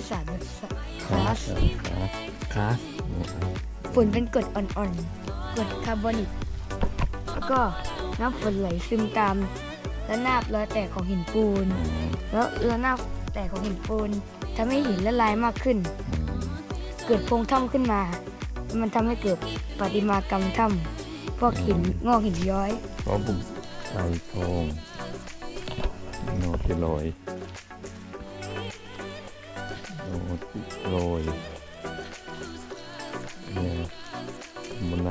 และภูมิศาสตร์แบบคลาสคลาสคลาสฝุ่นเป็นกรดอ่อนๆกรดคาร์บอนิกแล้วก็น้ำฝนไหลซึมตามระนาบรอยแตกของหินปูน แล้วระนาบแตกของหินปูนทำให้หินละลายมากขึ้น เกิดโพรงถ้ำขึ้นมา มันทำให้เกิดปฏิมากรรมถ้ำพวกหินงอกหินย้อยเพราะบุมไก่ทองโนติโรย โรยเนี่ยมันไหน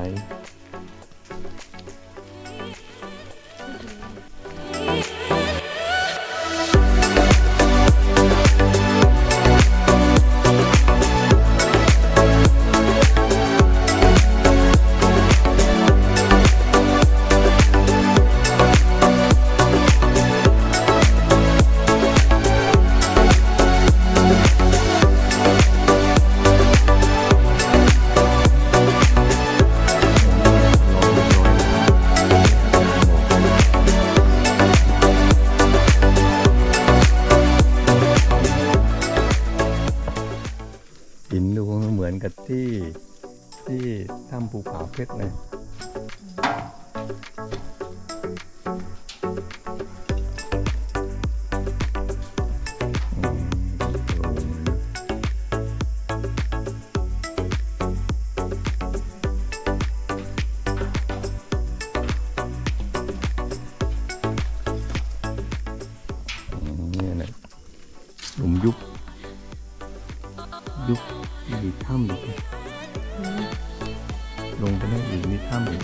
ลงไปได้อีกนี่ถ้ำอีก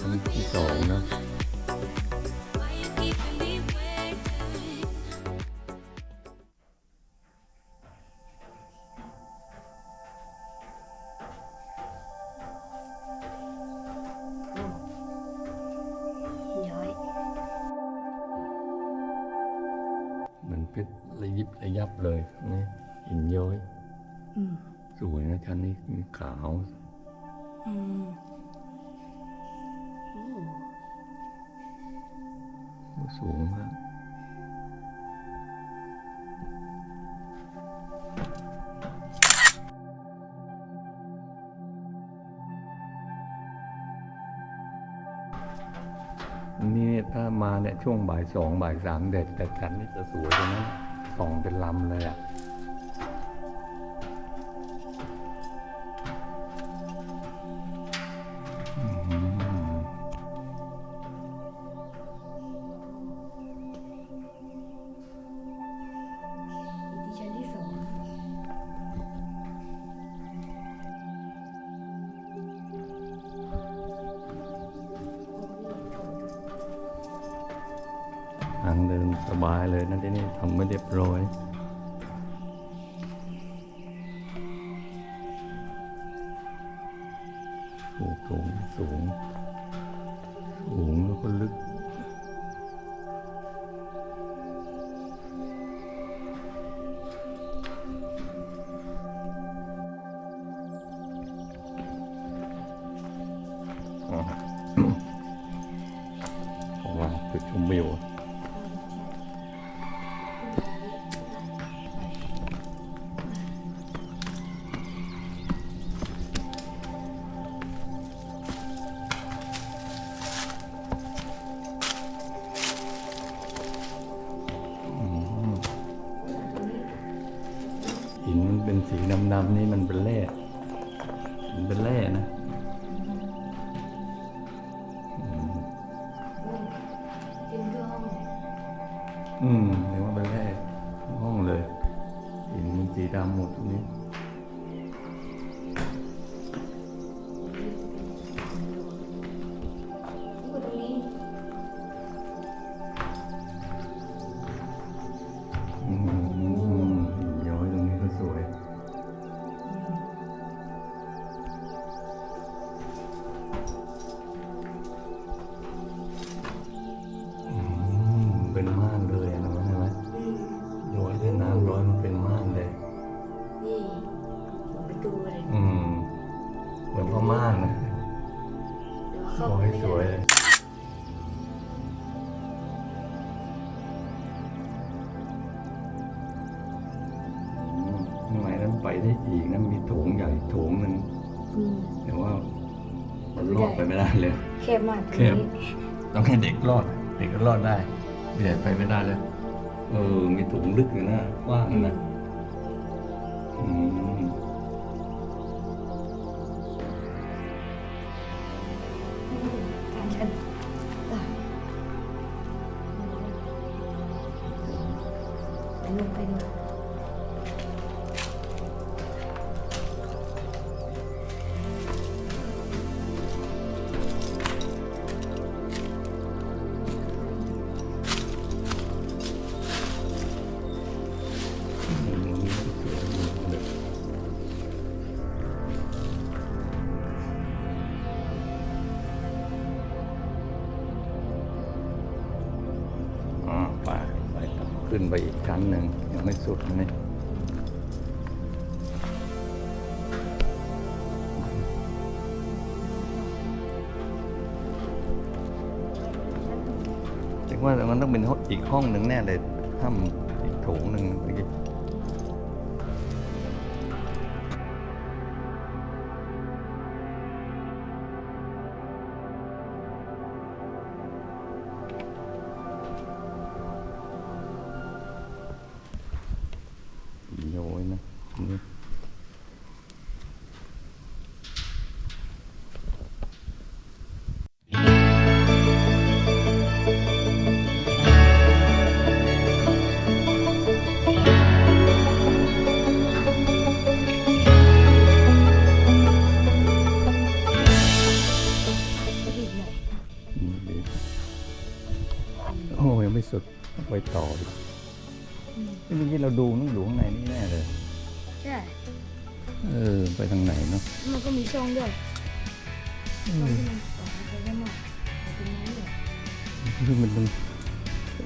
ชั้นที่สองนะเหมือนเพชรระยิบระยับเลยนี่หินย้อย อืม สวยนะชั้นนี้ขาวอืมโอ้สูงมากนี่ถ้ามาเนี่ยช่วงบ่ายสองบ่ายสามเด็ดแต่จันนี่จะสวยกว่านั้นส่องเป็นลำเลยอะางเดินสบายเลยนะที่นี่ทำไม่เรียบร้อย นามนี้มันเป็นเลข ม่านเลยนะใช่ไหมร้อยถ้าน้ำร้อยมันเป็นม่านเลย นี่ผมไปดูเลยอืม เหมือนพ่อม่านนะเดี๋ยวเข้สวยเลยข้างนั้นไปได้อีกนั้นมีโถงใหญ่โถงหนึ่งแต่ว่า มันรอดไปไม่ได้เลย เข้มมากตรงแนี้ ต้องให้เด็กรอด เด็กก็รอดได้ เด็กไปไม่ได้เลยเออ มีถุงลึกอยู่นะกว้างนะอืม ขึ้นไปอีกชั้นหนึ่งยังไม่สุดนะนี่ถึงว่ามันต้องเป็นห้องอีกห้องหนึ่งแน่เลยถ้ำอีกโถงหนึ่งเมื่อกี้ สุดต้องไปต่ออีกนี่เมื่อกี้เราดูนั่งอยู่ข้างในนี่แน่เลย ใช่ เออ ไปทางไหนเนาะ มันก็มีช่องด้วยอืช่องมที่มันต่อไปด้านนอกเอาตรงนั้นเลยคือมันต้อง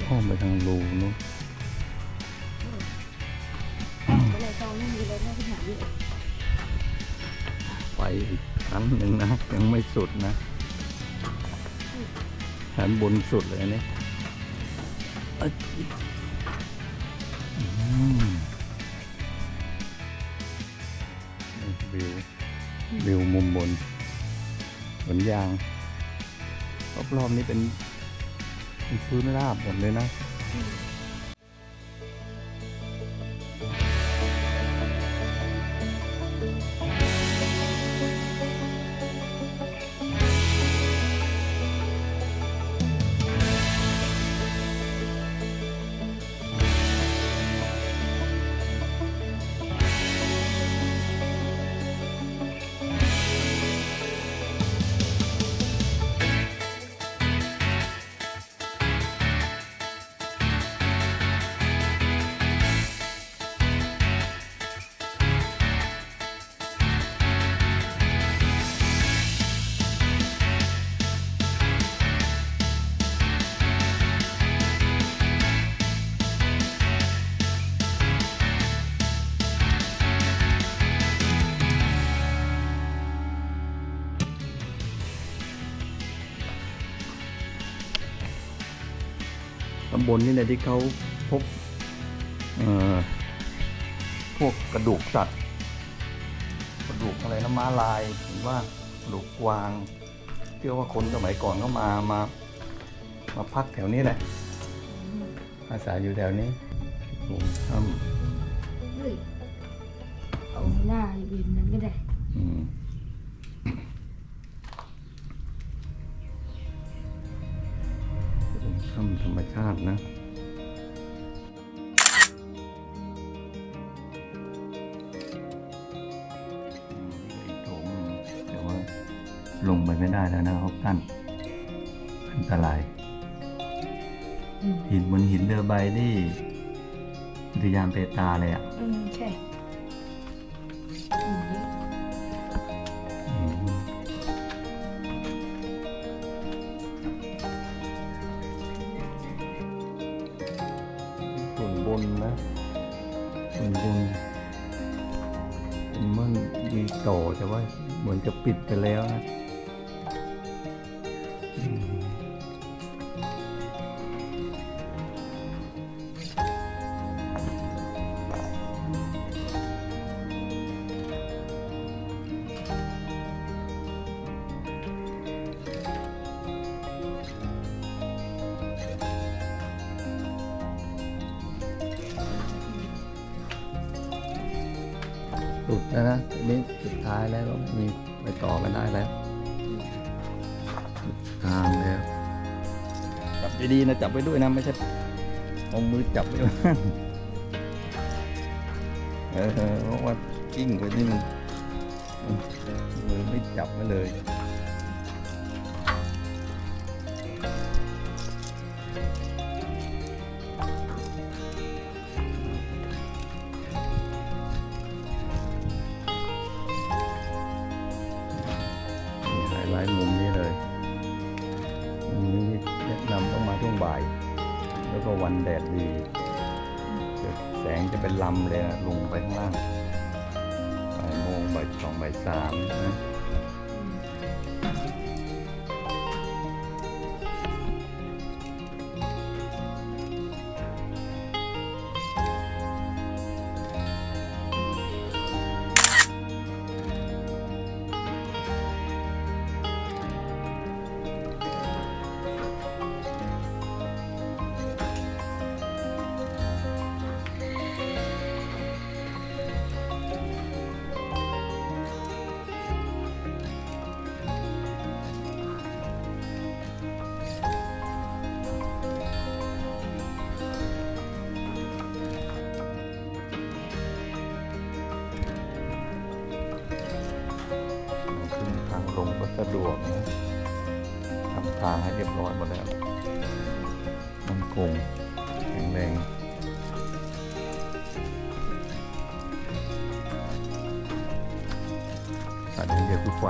อ้อมไปทางรูเนาะก็เลยช่องนี่มีเลยน่าที่หาเยอะไปอีกชั้นหนึ่งนะ ยังไม่สุดนะชั้นบนสุดเลยอันนี่เอ้ยอืมนี่ วิว วิวมุมบนสวนยาง รอบๆนี้เป็นเป็นพื้นราบหมดเลยนะ บลนี่แหละที่เขาพบเอ่อพวกกระดูกสัตว์กระดูกอะไรนะม้าลายหรือว่ากระดูกกวางเชื่อว่าคนสมัยก่อนก็มามา มาพักแถวนี้แหละอาศัยอยู่แถวนี้หลุมถ้เฮ้ยเอาหน้ายืนนั้นก็ได้ำอืม ธรรมชาตินะอืมอีกโถงหนึ่งแต่ว่าลงไปไม่ได้แล้วนะเขากั้นอันตรายอืมหินบนหินเรือใบนี่อุทยานเปตาเลยอะอื บนนะส่วนบนเเป็นมันมีต่อแต่ว่าเหมือนจะปิดไปแล้วนะ สุดแล้วนะทีนี้สุดท้ายแล้วก็มีไปต่อกันได้แล้วสุดทางแล้ว จับดีๆนะจับไว้ด้วยนะไม่ใช่เอามือจับไว้บ้าเออเพราะว่ากิ้งไปนี่มันมือไม่จับไว้เลย แล้วก็วันแดดดีแสงจะเป็นลำเลยนะลงไปข้างล่างบ่ายโมงบ่ายสองบ่ายสามนะ ขึ้นทางก็สะดวกนะทำทางให้เรียบร้อยหมดแล้วมันคงแข็งแรงสัตว์อย่างเดียวคือไฟ